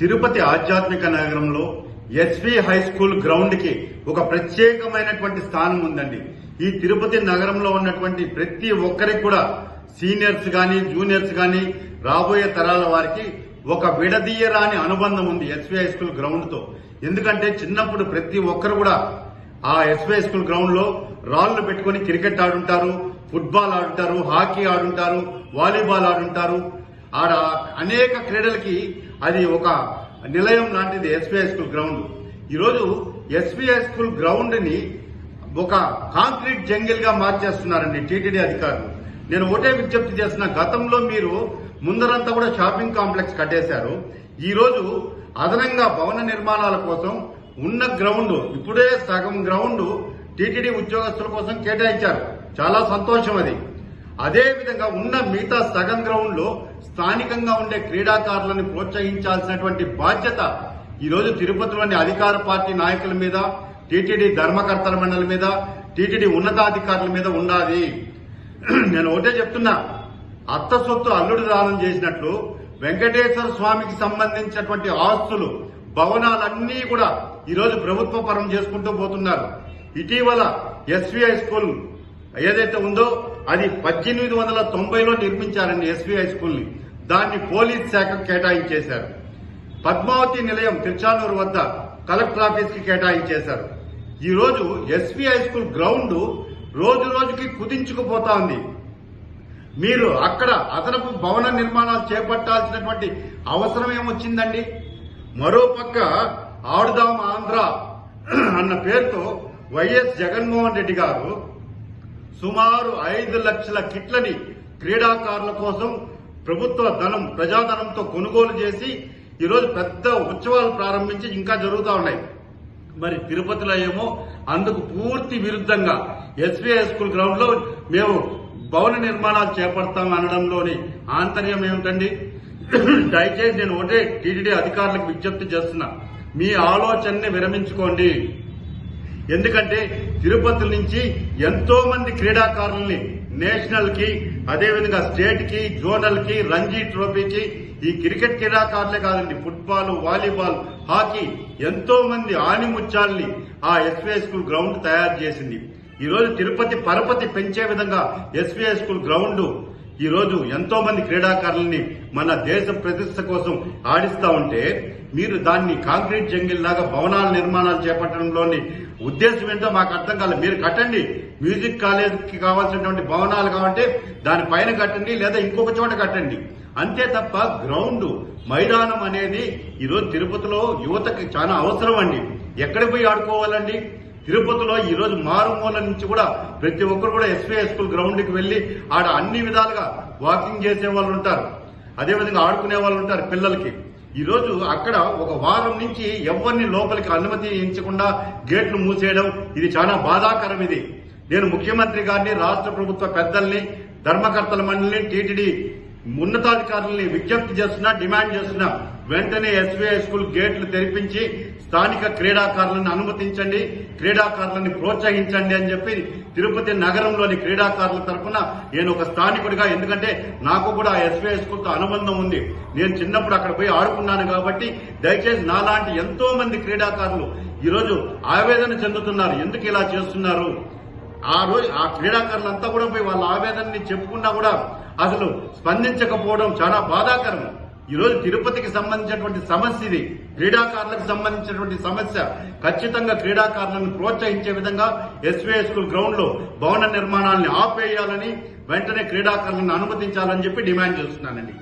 తిరుపతి ఆధ్యాత్మిక నగరంలో SV high school గ్రౌండ్కి ఒక ప్రత్యేకమైనటువంటి స్థానం ఉందండి. ఈ తిరుపతి నగరంలో ఉన్నటువంటి ప్రతి ఒక్కరికి కూడా సీనియర్స్ గాని జూనియర్స్ గాని రాబోయే తరాల వారికి ఒక విడదీయరాని అనుబంధం ఉంది ఎస్వి హై స్కూల్ గ్రౌండ్తో. ఎందుకంటే చిన్నప్పుడు ప్రతి ఒక్కరు కూడా ఆ ఎస్వి హై స్కూల్ గ్రౌండ్లో రాళ్ళు పెట్టుకుని క్రికెట్ ఆడుంటారు ఫుట్బాల్ ఆడుంటారు హాకీ ఆడుంటారు వాలీబాల్ ఆడుంటారు. ఆడ అనేక క్రీడలకి అది ఒక నిలయం లాంటిది ఎస్బీఐ స్కూల్ గ్రౌండ్ ఈరోజు ఎస్బీఐ స్కూల్ గ్రౌండ్ని ఒక కాంక్రీట్ జంగిల్గా మార్చేస్తున్నారండి టీటీడీ అధికారులు. నేను ఒకటే విజ్ఞప్తి చేసిన గతంలో మీరు ముందరంతా కూడా షాపింగ్ కాంప్లెక్స్ కట్టేశారు. ఈ రోజు అదనంగా భవన నిర్మాణాల కోసం ఉన్న గ్రౌండ్ ఇప్పుడే సగం గ్రౌండ్ టీటీడీ ఉద్యోగస్తుల కోసం కేటాయించారు. చాలా సంతోషం అది. అదే విధంగా ఉన్న మిగతా సగం గ్రౌండ్లో స్థానికంగా ఉండే క్రీడాకారులను ప్రోత్సహించాల్సినటువంటి బాధ్యత ఈరోజు తిరుపతిలోని అధికార పార్టీ నాయకుల మీద టీటీడీ ధర్మకర్తల మండలి మీద టీటీడీ ఉన్నతాధికారుల మీద ఉండాలి. నేను ఒకటే చెప్తున్నా అత్త సొత్తు అల్లుడు దానం చేసినట్లు వెంకటేశ్వర స్వామికి సంబంధించినటువంటి ఆస్తులు భవనాలన్నీ కూడా ఈరోజు ప్రభుత్వ పరం చేసుకుంటూ పోతున్నారు. ఇటీవల ఎస్వీఐ స్కూల్ ఏదైతే ఉందో అది పద్దెనిమిది వందల తొంభైలో నిర్మించారండి ఎస్వీఐ స్కూల్ని దాన్ని పోలీస్ శాఖకు కేటాయించేశారు. పద్మావతి నిలయం తిరుచానూరు వద్ద కలెక్టర్ ఆఫీస్కి కేటాయించేశారు. ఈ రోజు హై స్కూల్ గ్రౌండ్ రోజు రోజుకి కుదించుకుపోతా ఉంది మీరు అక్కడ అదనపు భవన నిర్మాణాలు చేపట్టాల్సినటువంటి అవసరం ఏమొచ్చిందండి? మరోపక్క ఆడుదాం ఆంధ్ర అన్న పేరుతో వైఎస్ జగన్మోహన్ రెడ్డి గారు సుమారు ఐదు లక్షల కిట్లని క్రీడాకారుల కోసం ప్రభుత్వ ధనం ప్రజాధనంతో కొనుగోలు చేసి ఈరోజు పెద్ద ఉత్సవాలు ప్రారంభించి ఇంకా జరుగుతూ ఉన్నాయి. మరి తిరుపతిలో ఏమో అందుకు పూర్తి విరుద్ధంగా ఎస్బీఐ స్కూల్ గ్రౌండ్లో మేము భవన నిర్మాణాలు చేపడతాం అనడంలోని ఆంతర్యం ఏమిటండి? దయచేసి నేను ఒకటే టీటీడీ అధికారులకు విజ్ఞప్తి చేస్తున్నా. మీ ఆలోచనని విరమించుకోండి. ఎందుకంటే తిరుపతి నుంచి ఎంతో మంది క్రీడాకారుల్ని నేషనల్కి అదేవిధంగా స్టేట్కి జోనల్కి రంజీ ట్రోఫీకి ఈ క్రికెట్ క్రీడాకారులే కాదండి ఫుట్బాల్ వాలీబాల్ హాకీ ఎంతో మంది ఆనిముత్యాల్ని ఆ ఎస్వీఐ స్కూల్ గ్రౌండ్ తయారు చేసింది. ఈరోజు తిరుపతి పరపతి పెంచే విధంగా ఎస్వీఐ స్కూల్ గ్రౌండ్ ఈరోజు ఎంతో మంది క్రీడాకారులని మన దేశ ప్రతిష్ట కోసం ఆడిస్తా ఉంటే మీరు దాన్ని కాంక్రీట్ జంగిల్ లాగా భవనాల నిర్మాణాలు చేపట్టడంలోని ఉద్దేశం ఏంటో మాకు అర్థం కాలేదు. మీరు కట్టండి. మ్యూజిక్ కాలేజ్కి కావాల్సినటువంటి భవనాలు కావంటే దాని పైన కట్టండి లేదా ఇంకొక చోట కట్టండి. అంతే తప్ప గ్రౌండ్ మైదానం అనేది ఈరోజు తిరుపతిలో యువతకి చాలా అవసరం అండి. ఎక్కడ పోయి ఆడుకోవాలండి? తిరుపతిలో ఈ రోజు మారుమూల నుంచి కూడా ప్రతి ఒక్కరు కూడా ఎస్పీఐ స్కూల్ గ్రౌండ్కి వెళ్ళి ఆడ అన్ని విధాలుగా వాకింగ్ చేసే వాళ్ళు ఉంటారు. అదేవిధంగా ఆడుకునే వాళ్ళు ఉంటారు పిల్లలకి. ఈ రోజు అక్కడ ఒక వారం నుంచి ఎవరిని లోపలికి అనుమతి ఇచ్చకుండా గేట్లు మూసేయడం ఇది చాలా బాధాకరం ఇది. నేను ముఖ్యమంత్రి గారిని రాష్ట్ర ప్రభుత్వ పెద్దల్ని ధర్మకర్తల మండలిని టీటీడీ ఉన్నతాధికారులని విజ్ఞప్తి చేస్తున్నా డిమాండ్ చేస్తున్నా వెంటనే ఎస్బీఐ స్కూల్ గేట్లు తెరిపించి స్థానిక క్రీడాకారులను అనుమతించండి క్రీడాకారులను ప్రోత్సహించండి అని చెప్పి తిరుపతి నగరంలోని క్రీడాకారుల తరఫున నేను ఒక స్థానికుడిగా ఎందుకంటే నాకు కూడా ఎస్బీఐ స్కూల్తో అనుబంధం ఉంది. నేను చిన్నప్పుడు అక్కడ పోయి ఆడుకున్నాను కాబట్టి దయచేసి నాలాంటి ఎంతో మంది క్రీడాకారులు ఈరోజు ఆవేదన చెందుతున్నారు. ఎందుకు ఇలా చేస్తున్నారు? ఆ రోజు ఆ క్రీడాకారులంతా కూడా పోయి వాళ్ళ ఆవేదనని చెప్పుకున్నా కూడా అసలు స్పందించకపోవడం చాలా బాధాకరం. ఈరోజు తిరుపతికి సంబంధించినటువంటి సమస్య ఇది. క్రీడాకారులకు సంబంధించినటువంటి సమస్య. ఖచ్చితంగా క్రీడాకారులను ప్రోత్సహించే విధంగా ఎస్వీఐ స్కూల్ గ్రౌండ్లో భవన నిర్మాణాన్ని ఆపేయాలని వెంటనే క్రీడాకారులను అనుమతించాలని చెప్పి డిమాండ్ చేస్తున్నానండి.